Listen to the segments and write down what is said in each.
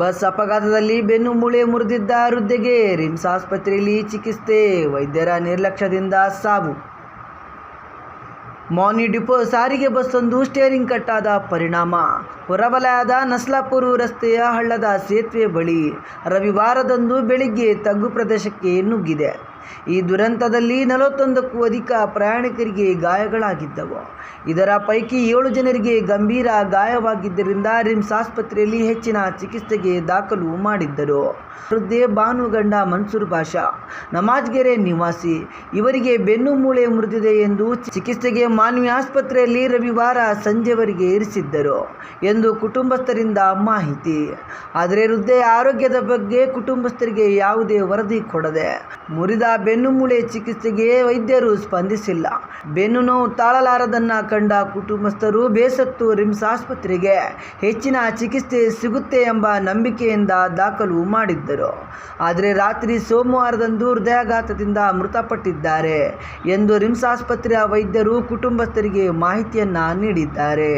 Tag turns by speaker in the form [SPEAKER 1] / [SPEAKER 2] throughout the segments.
[SPEAKER 1] Bus ಅಪಘಾತದಲ್ಲಿ ಬೆನ್ನು ಮೂಳೆ ಮುರಿದಿದ್ದ ವೃದ್ಧೆಗೆ ರಿಮ್ಸ್ ಆಸ್ಪತ್ರೆಯಲ್ಲಿ ಚಿಕಿತ್ಸೆ, ವೈದ್ಯರ ನಿರ್ಲಕ್ಷ್ಯದಿಂದ ಸಾವು. ಮಾನಿ ಡಿಪೋ ಸಾರಿಗೆ ಬಸ್ಸೊಂದು ಸ್ಟೇರಿಂಗ್ ಕಟ್ಟಾದ ಪರಿಣಾಮ. ಹೊರವಲಯದ ನಸ್ಲಾಪುರ ರಸ್ತೆಯ ಹಳ್ಳದ ಸೇತುವೆ ಬಳಿ ರವಿವಾರದಂದು ಬೆಳಿಗ್ಗೆ ತಗ್ಗು ಪ್ರದೇಶಕ್ಕೆ ನುಗ್ಗಿದೆ. ಈ ದುರಂತದಲ್ಲಿ ನಲವತ್ತೊಂದಕ್ಕೂ ಅಧಿಕ ಪ್ರಯಾಣಿಕರಿಗೆ ಗಾಯಗಳಾಗಿದ್ದವು. ಇದರ ಪೈಕಿ ಏಳು ಜನರಿಗೆ ಗಂಭೀರ ಗಾಯವಾಗಿದ್ದರಿಂದ ರಿಮ್ಸ್ ಆಸ್ಪತ್ರೆಯಲ್ಲಿ ಹೆಚ್ಚಿನ ಚಿಕಿತ್ಸೆಗೆ ದಾಖಲು ಮಾಡಿದ್ದರು. ವೃದ್ಧೆ ಭಾನುಗಂಡ ಮನ್ಸೂರ್ ಭಾಷಾ ನಮಾಜ್ಗೆರೆ ನಿವಾಸಿ. ಇವರಿಗೆ ಬೆನ್ನು ಮೂಳೆ ಮುರಿದಿದೆ ಎಂದು ಚಿಕಿತ್ಸೆಗೆ ಮಾನ್ವಿ ಆಸ್ಪತ್ರೆಯಲ್ಲಿ ರವಿವಾರ ಸಂಜೆವರೆಗೆ ಇರಿಸಿದ್ದರು ಎಂದು ಕುಟುಂಬಸ್ಥರಿಂದ ಮಾಹಿತಿ. ಆದರೆ ವೃದ್ಧೆಯ ಆರೋಗ್ಯದ ಬಗ್ಗೆ ಕುಟುಂಬಸ್ಥರಿಗೆ ಯಾವುದೇ ವರದಿ ಕೊಡದೆ ಮುರಿದ ಬೆನ್ನುಮೂಳೆ ಚಿಕಿತ್ಸೆಗೆ ವೈದ್ಯರು ಸ್ಪಂದಿಸಿಲ್ಲ. ಬೆನ್ನು ನೋವು ತಾಳಲಾರದನ್ನ ಕಂಡ ಕುಟುಂಬಸ್ಥರು ಬೇಸತ್ತು ರಿಮ್ಸ್ ಆಸ್ಪತ್ರೆಗೆ ಹೆಚ್ಚಿನ ಚಿಕಿತ್ಸೆ ಸಿಗುತ್ತೆ ಎಂಬ ನಂಬಿಕೆಯಿಂದ ದಾಖಲು ಮಾಡಿದ್ದರು. ಆದರೆ ರಾತ್ರಿ ಸೋಮವಾರದಂದು ಹೃದಯಾಘಾತದಿಂದ ಮೃತಪಟ್ಟಿದ್ದಾರೆ ಎಂದು ರಿಮ್ಸ್ ಆಸ್ಪತ್ರೆಯ ವೈದ್ಯರು ಕುಟುಂಬಸ್ಥರಿಗೆ ಮಾಹಿತಿಯನ್ನ ನೀಡಿದ್ದಾರೆ.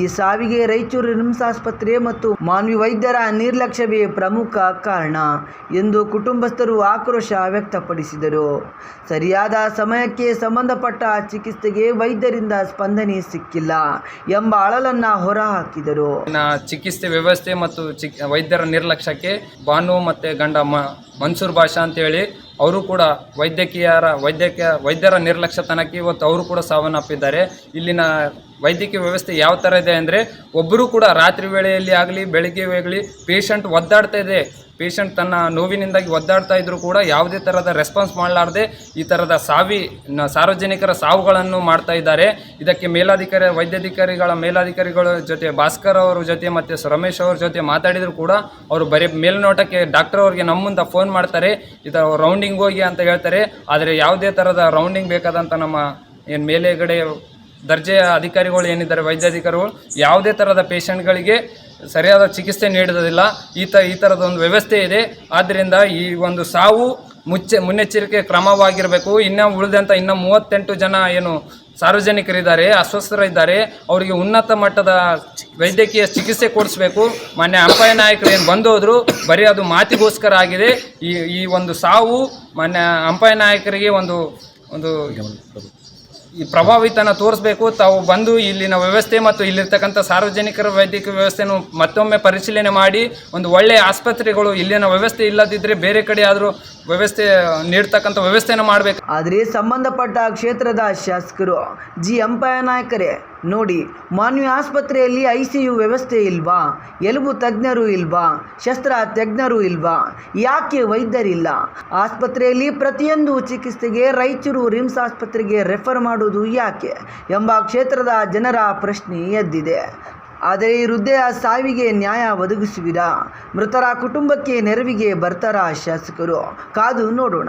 [SPEAKER 1] ಈ ಸಾವಿಗೆ ರಾಯಚೂರು ರಿಮ್ಸ್ ಆಸ್ಪತ್ರೆ ಮತ್ತು ಮಾನ್ವಿ ವೈದ್ಯರ ನಿರ್ಲಕ್ಷ್ಯವೇ ಪ್ರಮುಖ ಕಾರಣ ಎಂದು ಕುಟುಂಬಸ್ಥರು ಆಕ್ರೋಶ ವ್ಯಕ್ತಪಡಿಸಿದರು. ಸರಿಯಾದ ಸಮಯಕ್ಕೆ ಸಂಬಂಧಪಟ್ಟ ಚಿಕಿತ್ಸೆಗೆ ವೈದ್ಯರಿಂದ ಸ್ಪಂದನೆ ಸಿಕ್ಕಿಲ್ಲ ಎಂಬ ಅಳಲನ್ನ ಹೊರಹಾಕಿದರು.
[SPEAKER 2] ಚಿಕಿತ್ಸೆ ವ್ಯವಸ್ಥೆ ಮತ್ತು ವೈದ್ಯರ ನಿರ್ಲಕ್ಷ್ಯಕ್ಕೆ ಬಾನು ಮತ್ತು ಗಂಡ ಮನ್ಸೂರ್ ಭಾಷಾ ಅಂತ ಹೇಳಿ ಅವರು ಕೂಡ ವೈದ್ಯಕೀಯರ ವೈದ್ಯಕೀಯ ವೈದ್ಯರ ನಿರ್ಲಕ್ಷ್ಯತನಕ್ಕೆ ಇವತ್ತು ಅವರು ಕೂಡ ಸಾವನ್ನಪ್ಪಿದ್ದಾರೆ. ಇಲ್ಲಿನ ವೈದ್ಯಕೀಯ ವ್ಯವಸ್ಥೆ ಯಾವ ಥರ ಇದೆ ಅಂದರೆ ಒಬ್ಬರು ಕೂಡ ರಾತ್ರಿ ವೇಳೆಯಲ್ಲಿ ಆಗಲಿ, ಬೆಳಗ್ಗೆ ಆಗಲಿ ಪೇಷಂಟ್ ಒದ್ದಾಡ್ತಾ ಇದೆ. ಪೇಷಂಟ್ ತನ್ನ ನೋವಿನಿಂದಾಗಿ ಒದ್ದಾಡ್ತಾ ಇದ್ದರೂ ಕೂಡ ಯಾವುದೇ ಥರದ ರೆಸ್ಪಾನ್ಸ್ ಮಾಡಲಾರ್ದೆ ಈ ಥರದ ಸಾವಿ ಸಾರ್ವಜನಿಕರ ಸಾವುಗಳನ್ನು ಮಾಡ್ತಾ ಇದ್ದಾರೆ. ಇದಕ್ಕೆ ಮೇಲಾಧಿಕಾರಿ, ವೈದ್ಯಾಧಿಕಾರಿಗಳ ಮೇಲಾಧಿಕಾರಿಗಳ ಜೊತೆ ಭಾಸ್ಕರ್ ಅವರ ಜೊತೆ ಮತ್ತು ರಮೇಶ್ ಅವ್ರ ಜೊತೆ ಮಾತಾಡಿದರೂ ಕೂಡ ಅವರು ಬರೀ ಮೇಲ್ನೋಟಕ್ಕೆ ಡಾಕ್ಟರ್ ಅವ್ರಿಗೆ ನಮ್ಮಿಂದ ಮುಂದೆ ಫೋನ್ ಮಾಡ್ತಾರೆ. ಇದು ರೌಂಡಿಂಗ್ ಹೋಗಿ ಅಂತ ಹೇಳ್ತಾರೆ. ಆದರೆ ಯಾವುದೇ ಥರದ ರೌಂಡಿಂಗ್ ಬೇಕಾದಂಥ ನಮ್ಮ ಏನು ಮೇಲೆಗಡೆ ದರ್ಜೆಯ ಅಧಿಕಾರಿಗಳು ಏನಿದ್ದಾರೆ, ವೈದ್ಯಾಧಿಕಾರಿಗಳು, ಯಾವುದೇ ಥರದ ಪೇಷಂಟ್ಗಳಿಗೆ ಸರಿಯಾದ ಚಿಕಿತ್ಸೆ ನೀಡೋದಿಲ್ಲ. ಈ ತ, ಈ ಥರದ ಒಂದು ವ್ಯವಸ್ಥೆ ಇದೆ. ಆದ್ದರಿಂದ ಈ ಒಂದು ಸಾವು ಮುಚ್ಚೆ, ಮುನ್ನೆಚ್ಚರಿಕೆ ಕ್ರಮವಾಗಿರಬೇಕು. ಇನ್ನು ಉಳಿದಂಥ ಇನ್ನೂ ಮೂವತ್ತೆಂಟು ಜನ ಏನು ಸಾರ್ವಜನಿಕರಿದ್ದಾರೆ, ಅಸ್ವಸ್ಥರಿದ್ದಾರೆ, ಅವರಿಗೆ ಉನ್ನತ ಮಟ್ಟದ ವೈದ್ಯಕೀಯ ಚಿಕಿತ್ಸೆ ಕೊಡಿಸ್ಬೇಕು. ಮಾನ್ಯ ಅಂಪಾಯ ನಾಯಕರು ಏನು ಬಂದೋದ್ರು, ಬರೀ ಅದು ಮಾತಿಗೋಸ್ಕರ ಆಗಿದೆ. ಈ ಈ ಒಂದು ಸಾವು ಮಾನ್ಯ ಅಂಪಾಯ ನಾಯಕರಿಗೆ ಒಂದು ಒಂದು ಈ ಪ್ರಭಾವಿತನ ತೋರಿಸಬೇಕು, ತಾವು ಬಂದು ಇಲ್ಲಿನ ವ್ಯವಸ್ಥೆ ಮತ್ತು ಇಲ್ಲಿರ್ತಕ್ಕಂಥ ಸಾರ್ವಜನಿಕರ ವೈದ್ಯಕೀಯ ವ್ಯವಸ್ಥೆಯನ್ನು ಮತ್ತೊಮ್ಮೆ ಪರಿಶೀಲನೆ ಮಾಡಿ, ಒಂದು ಒಳ್ಳೆಯ ಆಸ್ಪತ್ರೆಗಳು, ಇಲ್ಲಿನ ವ್ಯವಸ್ಥೆ ಇಲ್ಲದಿದ್ದರೆ ಬೇರೆ ಕಡೆ ಆದರೂ ವ್ಯವಸ್ಥೆ ನೀಡ್ತಕ್ಕಂಥ ವ್ಯವಸ್ಥೆನ ಮಾಡಬೇಕು.
[SPEAKER 1] ಆದರೆ ಸಂಬಂಧಪಟ್ಟ ಕ್ಷೇತ್ರದ ಶಾಸಕರು, ಜಿ. ಎಂಪಾಯ ನಾಯಕರೇ ನೋಡಿ ಮಾನ್ವಿ ಆಸ್ಪತ್ರೆಯಲ್ಲಿ ಐ ಸಿ ಯು ವ್ಯವಸ್ಥೆ ಇಲ್ವಾ? ಎಲುಬು ತಜ್ಞರು ಇಲ್ವಾ? ಶಸ್ತ್ರ ತಜ್ಞರು ಇಲ್ವಾ? ಯಾಕೆ ವೈದ್ಯರಿಲ್ಲ? ಆಸ್ಪತ್ರೆಯಲ್ಲಿ ಪ್ರತಿಯೊಂದು ಚಿಕಿತ್ಸೆಗೆ ರಾಯಚೂರು ರಿಮ್ಸ್ ಆಸ್ಪತ್ರೆಗೆ ರೆಫರ್ ಮಾಡುವುದು ಯಾಕೆ ಎಂಬ ಕ್ಷೇತ್ರದ ಜನರ ಪ್ರಶ್ನೆ ಎದ್ದಿದೆ. ಆದರೆ ಈ ಸಾವಿಗೆ ನ್ಯಾಯ ಒದಗಿಸುವಿರಾ? ಮೃತರ ಕುಟುಂಬಕ್ಕೆ ನೆರವಿಗೆ ಬರ್ತಾರಾ ಶಾಸಕರು? ಕಾದು ನೋಡೋಣ.